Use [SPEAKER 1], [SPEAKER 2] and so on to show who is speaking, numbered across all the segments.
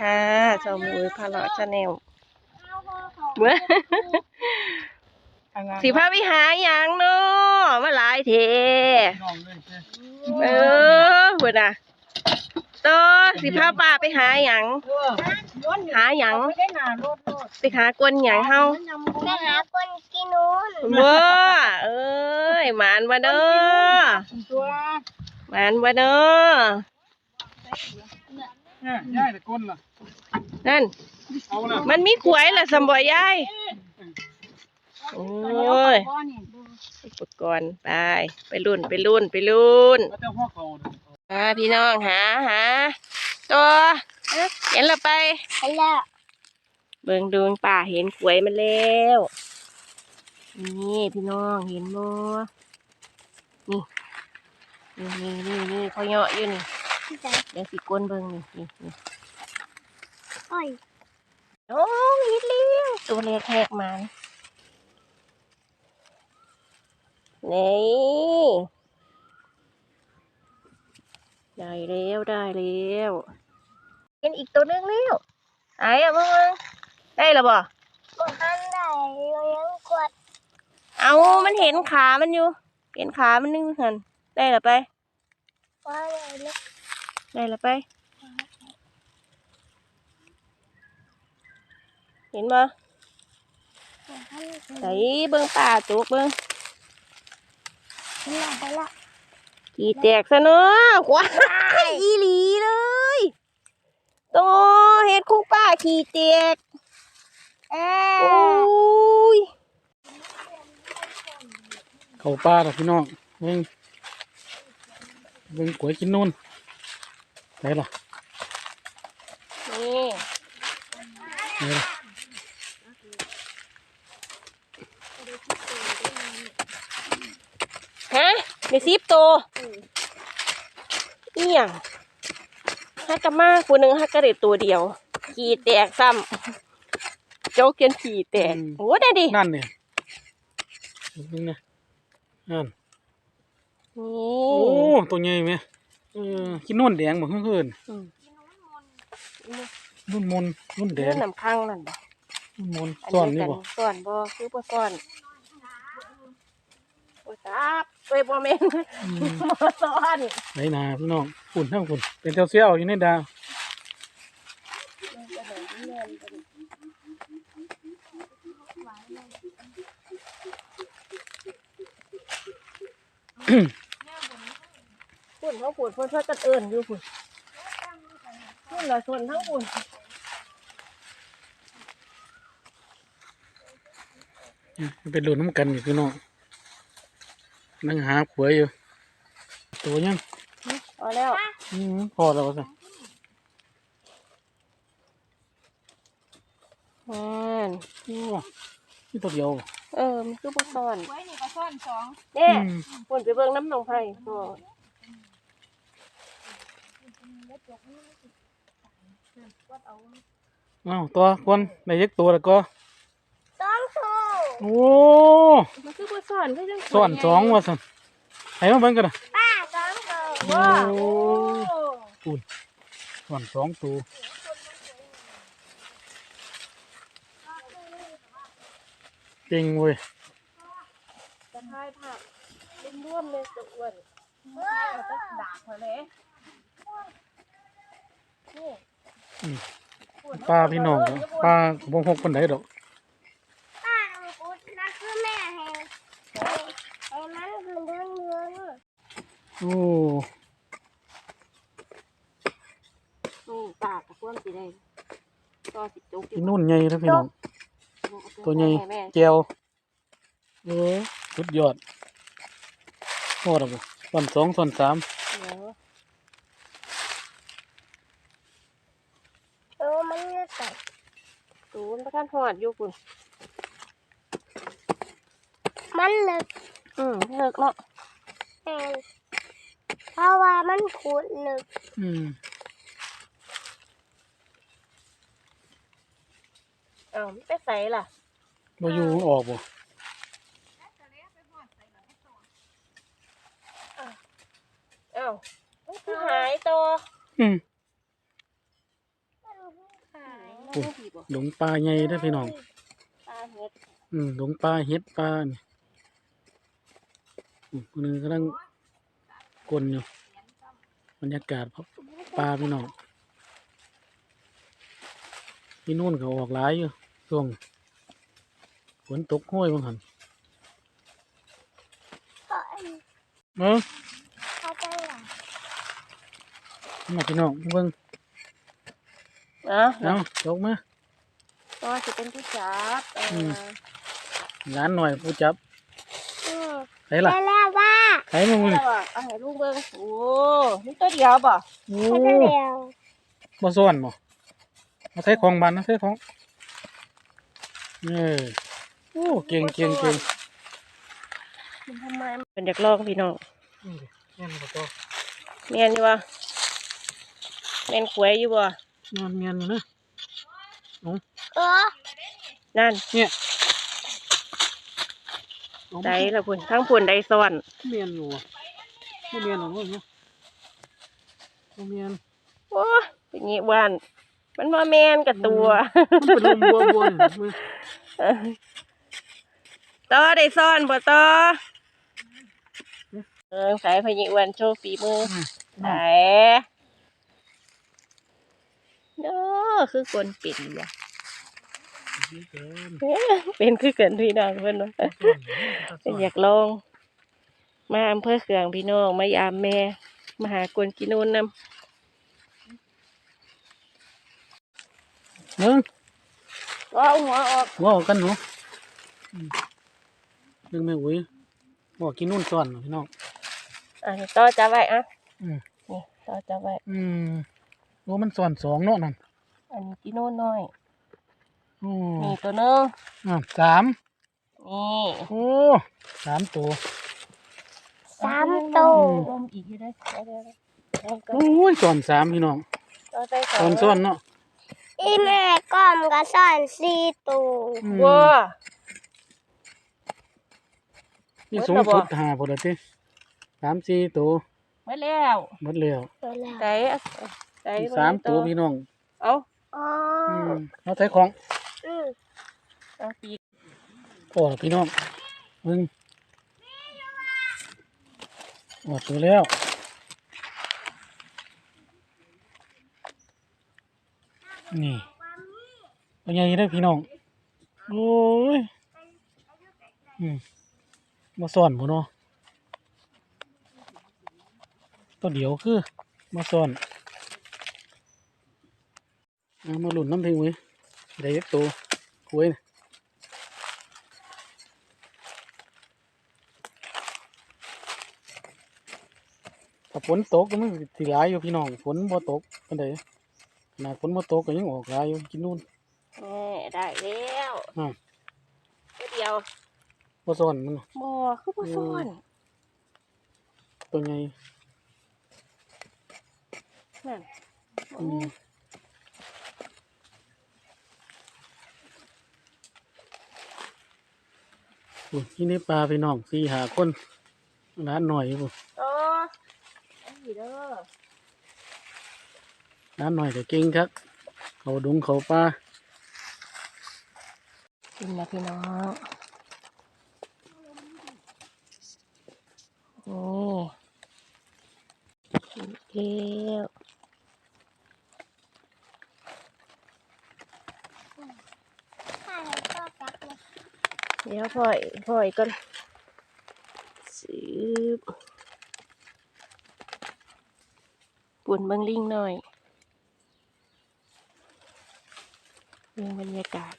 [SPEAKER 1] ค่ะชมมุยพาเลาะชาแนลเมื่อสิพาไปหาหยังเนาะมาหลายเท
[SPEAKER 2] น้องเลยเจ้
[SPEAKER 1] เออเพิ่นน่ะต่อสิพาป้าไปหาหยังหาหยัง
[SPEAKER 3] ไม่ได้หนารถรถ
[SPEAKER 1] ไปหากวนหยังเฮา
[SPEAKER 4] ไปหาคนกินนู้น
[SPEAKER 1] เบ้อเอ้ยหมานบ่เด้อ
[SPEAKER 3] ตัว
[SPEAKER 1] หมานบ่เด้อ
[SPEAKER 2] เนี่ยย่ายแต่ก้นล่ะ
[SPEAKER 1] นั่น
[SPEAKER 2] เอาละ
[SPEAKER 1] มันมีขวยล่ะสมบ่ยาย โอ้ย
[SPEAKER 3] พ่อนี่
[SPEAKER 1] อุปกรณ์ไป ไปรุ่นไปรุ่นไปรุ่น
[SPEAKER 2] เอาแต่หัวเขาเด้อ
[SPEAKER 1] อ่าพี่น้องหาหาตัวเห็นและไป
[SPEAKER 4] ไปแล้ว
[SPEAKER 1] เบิ่งดูป่าเห็นขวยมันแล้ว นี่พี่น้องเห็นบ่นี่นี่นี่นี่นี่เขาเหยาะอยู่นี่
[SPEAKER 4] ที่ไหน
[SPEAKER 1] เดี๋ยวสิกวนเบิ่งนี่นี่นี่
[SPEAKER 4] อ้อย
[SPEAKER 1] โอ้ยเห็นแล้วตัวเล็กแหกมันนี่ได้แล้วได้แล้วเห็นอีกตัวหนึงแล้วไหนอะเบิ่งเบิ่งได้แล้วบ่
[SPEAKER 4] กดอันไหนยังกด
[SPEAKER 1] เอามันเห็นขามันอยู่ เห็นขามันนึงหันได้แล้วไป
[SPEAKER 4] ว่าอะไรเนี่ย
[SPEAKER 1] ได้แล้วไป เห็นบ่
[SPEAKER 4] กดอันไหน
[SPEAKER 1] ใส่เบิ่งป่าจุกเบิ่ง
[SPEAKER 4] ไปละไปละ
[SPEAKER 1] ขี่แตกซะเนาะควายอีหลีเลยโตเฮ็ดคู่ป้าขี่แตก
[SPEAKER 4] เอ
[SPEAKER 1] โอ้
[SPEAKER 4] อย
[SPEAKER 2] เขาปลาล่ะพี่น้องเบิ่งเบิ่งกล้วยกินนู่น ไหนล่ะ
[SPEAKER 1] นี่
[SPEAKER 2] ไหนล่ะ
[SPEAKER 1] ฮะมีสิบตัวอีหยังฮักกะมาคนหนึ่งฮักกะเด็ดตัวเดียว ขี่แตกซ้ำโจ๊กเกินขี่แตกโอ้ได้ดิ
[SPEAKER 2] นั่นเนี่ยเบิ่งนะนั่น
[SPEAKER 1] นี่
[SPEAKER 2] โอ้ตัวใหญ่ไหม เออกินนู่นแดงบ่เพิ่น
[SPEAKER 1] อืม
[SPEAKER 2] นุ่นมนนุ่นแด
[SPEAKER 1] เรื่อง
[SPEAKER 2] ง
[SPEAKER 1] น้ำข้างนั่นบ่
[SPEAKER 2] นุ่นมน
[SPEAKER 1] อัน
[SPEAKER 2] ซ่อน
[SPEAKER 1] เดี
[SPEAKER 2] นี่
[SPEAKER 1] ยว
[SPEAKER 2] บ่
[SPEAKER 1] กันซ่อนบ่คือบ่ซ่อนโอ้ยจับเอ้ยบ่แม่น
[SPEAKER 2] อืม
[SPEAKER 1] บ่ซ่อน
[SPEAKER 2] ไหนนาพี่น้องฝุ่นทั้งฝุ่นเป็นเจ้าเสี้ยวอยู่ในดาว
[SPEAKER 1] ฝุ่นเขาฝุ่นเพิ่นเพิ่นกันเอิ้นอยู่ฝุ่นฝุ่นละส่วนทั้งฝุ่น
[SPEAKER 2] ไปดูน้ำกันอยู่พี่น้องนั่งหาขวยอยู่ ตัวยัง
[SPEAKER 1] พอแล้ว
[SPEAKER 2] อืมพอแล้วสิ
[SPEAKER 1] นั่น
[SPEAKER 2] โอ้นี่ตัวเดียวบ่
[SPEAKER 1] เออมันคือบ่ซ่อน
[SPEAKER 3] ไว้นี่ก็ซ่อนสอง
[SPEAKER 1] เด้
[SPEAKER 2] อืม
[SPEAKER 1] ฝุ่นไปเบิ่งน้ำหนองไผ่ ก็
[SPEAKER 2] อ้าวตัวคนในยักตัวแล้วก็
[SPEAKER 4] สองถูก
[SPEAKER 2] โอ้
[SPEAKER 1] มันคือบ่ซ่อนคือจัง
[SPEAKER 2] ซ่อนสองว่ะสันให้มาเบิ่งกันนะ
[SPEAKER 4] ป้าสองถูก
[SPEAKER 2] โอ้อุ่นซ่อนสองตัวเก่งเว้ย
[SPEAKER 1] จะทายผักร่วมๆเลยจะอ้วนเอาจะดากเขาเลยนี่
[SPEAKER 2] ปลาพี่น้องเด้อปลาบ่หกปานใดดอก
[SPEAKER 4] ป้าอังกุดนั่นคือแม่แห่งไอ้มันคือเรื่องเงิน
[SPEAKER 2] โอ้
[SPEAKER 1] นี่ปากกับพวกสิได้ก็สิจุก
[SPEAKER 2] พี่นุ่นใหญ่แล้วพี่น้องตัวใหญ่
[SPEAKER 1] แม่
[SPEAKER 2] แก้วเออสุดยอดพอแล้วบ่ส่วนสองส่วนสาม
[SPEAKER 1] เดี๋ยว
[SPEAKER 4] เออมันเงือกใส่
[SPEAKER 1] ศูนย์ประกันหอดอยู่คุณ
[SPEAKER 4] มันลึก
[SPEAKER 1] อืมเลิกเนาะ
[SPEAKER 4] แห่งเพราะว่ามันขุดลึก
[SPEAKER 2] อืม
[SPEAKER 1] เอ้ามันไปใส่ล่ะ
[SPEAKER 2] บ่อยู่ออกบ่
[SPEAKER 1] เอ้ามันคือหายตัว
[SPEAKER 2] อืม
[SPEAKER 4] มัน
[SPEAKER 1] ขาย
[SPEAKER 2] โอ้ หลงปลาใหญ่เด้อพี่น้อง
[SPEAKER 1] ปลาเห็ด
[SPEAKER 2] อืมหลงปลาเฮ็ดปลานี่อืมคนหนึงกำลังกลนอยู่บรรยากาศปลาพี่น้องพี่นู่นก็ออกหลายอยู่ช่วงฝนตกห้วยบางหัน
[SPEAKER 4] ก็อัน
[SPEAKER 2] เนาะ
[SPEAKER 4] เขาจะหลับ
[SPEAKER 2] มาพี่น้องเบิ่ง
[SPEAKER 1] เนาะ
[SPEAKER 2] เอาตกมา
[SPEAKER 1] ก็จะเป็นที่จับเออ
[SPEAKER 2] มหลานหน่อยผู้จับ
[SPEAKER 4] อืม
[SPEAKER 2] ไหนล่ะ
[SPEAKER 4] แล้วแล้วว่า
[SPEAKER 2] ไหนมึงมึง
[SPEAKER 1] แล้วอะเอาให้ลูกเบิ่งโอ้นี่ตัวเดียวบ่
[SPEAKER 2] โอ้
[SPEAKER 4] เขาจะเร็ว
[SPEAKER 2] บ่ซ่อนบ่มาใช้ของบ้านนะใช้ของเออโอ้เก่งเก่งเก่ง
[SPEAKER 1] มันทำไมมันอยากลองพี่น้อง
[SPEAKER 2] นี่ดิแม่นบ่ต่อ
[SPEAKER 1] แม่นอยู่บ่แม่นขวยอยู่บ่
[SPEAKER 2] นอนเมียนอยู่นะ
[SPEAKER 4] เออ
[SPEAKER 1] นั่น
[SPEAKER 2] เนี่ยเอา
[SPEAKER 1] ใดละพุ่นทั้งพุ่นใดซ้อน
[SPEAKER 2] เมียนอยู่อะบ่เมียนหรอกเนาะบ่เมียน
[SPEAKER 1] โอ้เป็นงี้ว่านมันว่าแม่นกับตัว
[SPEAKER 2] มันเป็นลมบัวบัวนี่มือ
[SPEAKER 1] ต่อได้ซ้อนบ่ต่อเออสายพญิวันโชว์ฝีมือสาย เด้อคือกวนเป็นว่ะ
[SPEAKER 2] นี่เกิน
[SPEAKER 1] เป็นคือเกินพี่น้องเพิ่นว่าเป็นอยากลองมาอำเภอเขืองพี่น้องมายามแม่มาหากวนกินนูนนำ
[SPEAKER 2] เบิ่ง
[SPEAKER 1] ก็เอาหัวออก
[SPEAKER 2] ว่ากันหนูอืมเบิ่งแม่อุ้ยบอกกินนู่นซ่อนพี่น้อง
[SPEAKER 1] อะต่อจับไว้อะ
[SPEAKER 2] อืม
[SPEAKER 1] นี่ต่อจับไว้
[SPEAKER 2] อืม โอ้มันซ่อนสองเนาะนั่น
[SPEAKER 1] อันนี้กินนูนน้อย
[SPEAKER 2] โอ้
[SPEAKER 1] นี่ตัวหนึง
[SPEAKER 2] อะสาม
[SPEAKER 1] นี่
[SPEAKER 2] โอ้สามตัว
[SPEAKER 4] สามตัว
[SPEAKER 1] ลมอีกอยู่ได้ได้ได้ได้ลองกัน
[SPEAKER 2] โอ้ยซ่อนสามพี่น้อง
[SPEAKER 1] ต่อใส่ส
[SPEAKER 2] ซ่
[SPEAKER 1] อ
[SPEAKER 2] องนซ่อนเนาะ
[SPEAKER 4] อีแม่ก้อมก็สอนสี่ตัว
[SPEAKER 2] อืม
[SPEAKER 1] วัว
[SPEAKER 2] นี่
[SPEAKER 1] เบิด
[SPEAKER 2] สูง
[SPEAKER 1] แล้วบ่
[SPEAKER 2] สุดห้าพอดีติสามสี่ตัว
[SPEAKER 1] มาแล้ว
[SPEAKER 2] หมดแล้ว
[SPEAKER 4] ตัวแล้ว
[SPEAKER 1] ใส่อะ ใส่
[SPEAKER 2] อีกสามตัวพี่น้อง
[SPEAKER 1] เอา
[SPEAKER 4] อ๋อ
[SPEAKER 2] อืมเอาใช้ของ
[SPEAKER 4] อืม
[SPEAKER 1] เอาปีก
[SPEAKER 2] พอแล้วพี่น้องมึงหมดตัวแล้วนี่เป็นไงได้อพี่น้องโอ้ยอืมมาซ่อนหมดเนาะตัวเดียวคือมาซ่อน เอามาหลุนน้ำเพลงไว้ได้ยักตัวคุยถ้าฝนตกก็มันสิหลายอยู่พี่น้องฝนบ่ตกปานใดขนาดฝนบ่ตกก็ยังออกหลายอยู่กินนู่น
[SPEAKER 1] แม่ได้แล้ว
[SPEAKER 2] อ่า
[SPEAKER 1] ตัวเดียว
[SPEAKER 2] บ่ซ่อนมัน
[SPEAKER 1] บ่คือบ่ซ่อน
[SPEAKER 2] ตัวใหญ่
[SPEAKER 1] นั่น
[SPEAKER 2] อืมโอ้ยนี่ในปลาพี่น้องสี่หาคนร้านหน่อยอยู่พุ่น
[SPEAKER 1] ต่ออันนี้เด้อ
[SPEAKER 2] ร้านหน่อยก็เก่งครับ เขาดงเขาปลา
[SPEAKER 1] กินนะพี่น้องนี่กินแล้ว
[SPEAKER 4] ถ้าให้พ่อจับเลย
[SPEAKER 1] เดี๋ยวพ่อยพ่อยก่อนสืบปุ่นเบิงลิงหน่อยเรื่องบรรยากาศ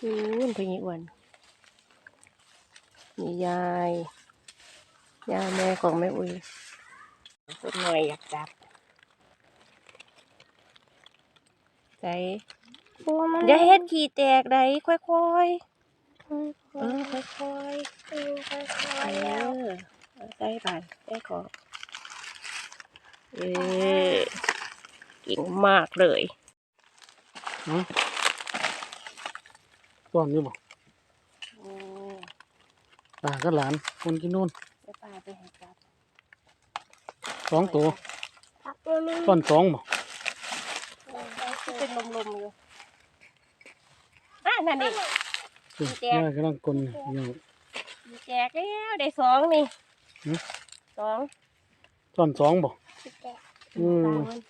[SPEAKER 1] อู้นพญิวันนี่ยายยายแม่ของแม่อุ้ยต้นหน่อยอยากจับใจ
[SPEAKER 4] กลัวมัน
[SPEAKER 1] อย่าเฮ็ดขี้แตกได้ค่อยๆ
[SPEAKER 4] อืม
[SPEAKER 1] เออค่อย
[SPEAKER 4] อืมค่อยๆ
[SPEAKER 1] เอ
[SPEAKER 4] แล้ว
[SPEAKER 1] อเอาใส่ไปใส่ของเออเก่งมากเลย
[SPEAKER 2] เนาะซ่อนอยู่บ่
[SPEAKER 1] โอ้
[SPEAKER 2] ตาก็หลานคนกินนู่น
[SPEAKER 1] เดี๋ยวป้าไปให้จับ
[SPEAKER 2] สองตัว
[SPEAKER 4] ต
[SPEAKER 2] อนสองบ่
[SPEAKER 1] ใส่เป็นลมๆอยู่อะนั่นนี่แจก
[SPEAKER 2] ย่ากำลังกลนอยู่
[SPEAKER 1] มีแจกแล้วได้สองนี่
[SPEAKER 2] หือ
[SPEAKER 1] สอง
[SPEAKER 2] ตอนสองบ่
[SPEAKER 4] แต่
[SPEAKER 2] อืม
[SPEAKER 1] สาม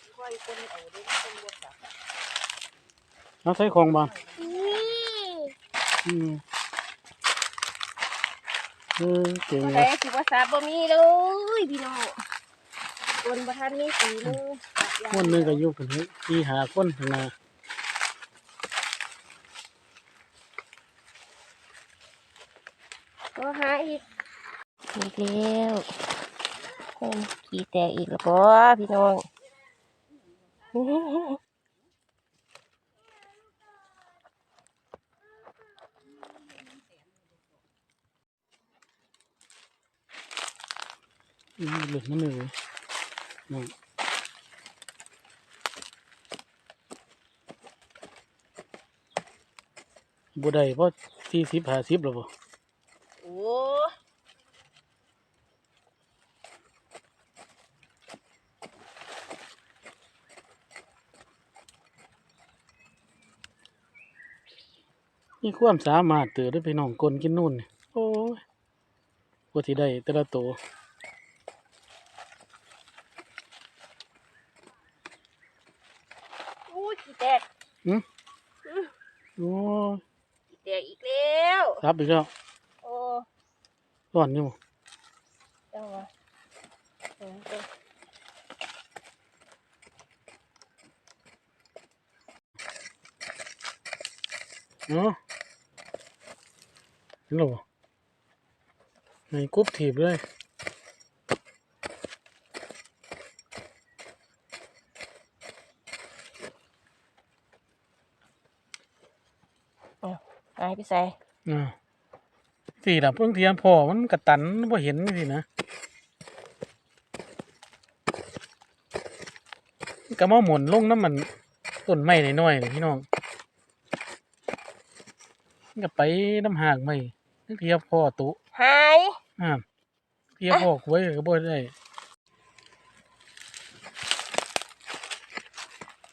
[SPEAKER 2] เอาใช้ของบาง
[SPEAKER 4] นี่
[SPEAKER 2] อืมเออเก่ง
[SPEAKER 1] แต่
[SPEAKER 2] เลย
[SPEAKER 1] สิว่าสาบ่มีเลยพี่น้องคนบ่ทันมีสีมือ
[SPEAKER 2] คนหนึงก็อยู่กันที่หาคนข้างหน้า
[SPEAKER 1] ก็หา อีกอีกแล้วคนขี่แตกอีกแล้วบ่พี่น้อง
[SPEAKER 2] อืมหลุดนั่นเลยนั่นบ่ได้เพราะสี่สิบห้าสิบหรอบ่
[SPEAKER 1] โอ้
[SPEAKER 2] มีความสามารถเตือได้ไปน้องกลกินนู่นนี่โอ้ยกว่าที่ได้แต่ละตัว
[SPEAKER 1] อู้ขี่แตก
[SPEAKER 2] โอ้ย
[SPEAKER 1] ขี่แตกอีกแล้ว
[SPEAKER 2] รับอีกแล้ว
[SPEAKER 1] โอ้
[SPEAKER 2] ร้อนนี่บ่
[SPEAKER 1] จังหวะเออเออ
[SPEAKER 2] เนาะ เห็นหรอบ่ในกรุ๊ปถีบเลย
[SPEAKER 1] หายไปใส่
[SPEAKER 2] อ่าสี่ดับเพิ่งเทียมพอมันกระตันบ่เห็นนี่สินะก็มาหมุนลงน้ำมันต้นไม้น้อยๆนี่พี่น้อง มันก็ไปน้ำหากไม่นึกเทียบพ่อตุ
[SPEAKER 1] หาย
[SPEAKER 2] อ่าเทียบพ่อไว้ก็บ่ได้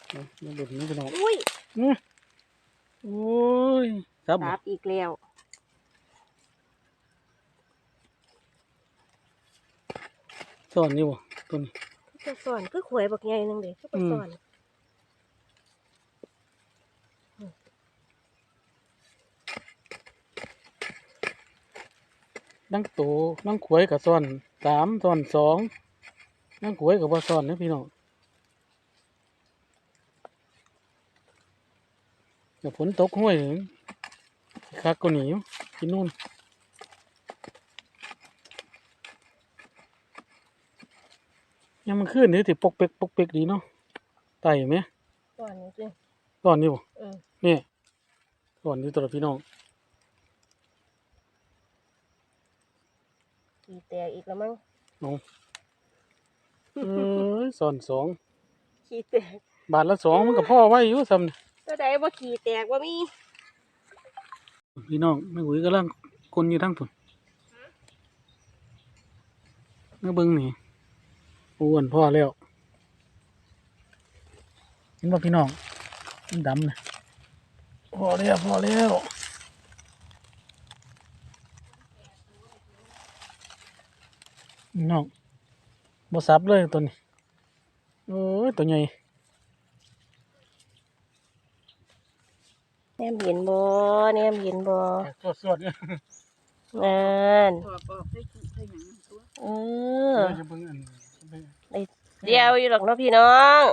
[SPEAKER 2] เอามาเด็ดนี่พี่น้อง
[SPEAKER 1] อุ้ย
[SPEAKER 2] อื้อโอ้ยครับ
[SPEAKER 1] ดับอีกแล้ว
[SPEAKER 2] สอนนี่บ่ต้นนี้
[SPEAKER 1] ก็สอนคือขวยบักใหญ่นึงเด้ก็บ่
[SPEAKER 2] อืม
[SPEAKER 1] สอน
[SPEAKER 2] นั่งโตนั่งขวยกับซ้อนสามซ้อนสองนั่งขวยกับบ่ซ้อนนะพี่น้องเดี๋ยวฝนตกห้วยนี่คักก็หนีอยู่กินนู่นยังมันขึ้นนี่ติปกเป๊กปกเป๊กดีเนาะไต่ไหม
[SPEAKER 1] สอนจริง
[SPEAKER 2] ซ้อนนี่บ่
[SPEAKER 1] เออ
[SPEAKER 2] นี่ซ้อนนี่ตัวละพี่น้อง
[SPEAKER 1] ขี่แตกอีกแล้วมั้ง
[SPEAKER 2] น้องเอ้ยซ้อนสอง
[SPEAKER 1] ขี่แตก
[SPEAKER 2] บาทละสองมันกับพ่อไว้อยู่ซ้ำนี่
[SPEAKER 1] ตัวใดบ่ขี่แตกบ่มี
[SPEAKER 2] พี่น้องแม่หุยกำลังคนอยู่ทั้งผุนเมื่อเบิ้งนี่อ้วนพ่อแล้วเห็นว่าพี่น้องมันดำนะพอแล้วพอแล้ว น้องบ่ซับเลยตัวนี้โอ้ยตัวใหญ่
[SPEAKER 1] แนมเห็นบ่แนมเห็นบ่
[SPEAKER 2] สวดสวดๆเนี่ย
[SPEAKER 1] นั่น
[SPEAKER 3] ออกออกได้กี่ได้หยังตัว
[SPEAKER 1] เอ
[SPEAKER 2] เอ
[SPEAKER 1] อ
[SPEAKER 2] อจะเบิ้งอัน
[SPEAKER 1] เดียวอยู่หรอกเนาะพี่น้อง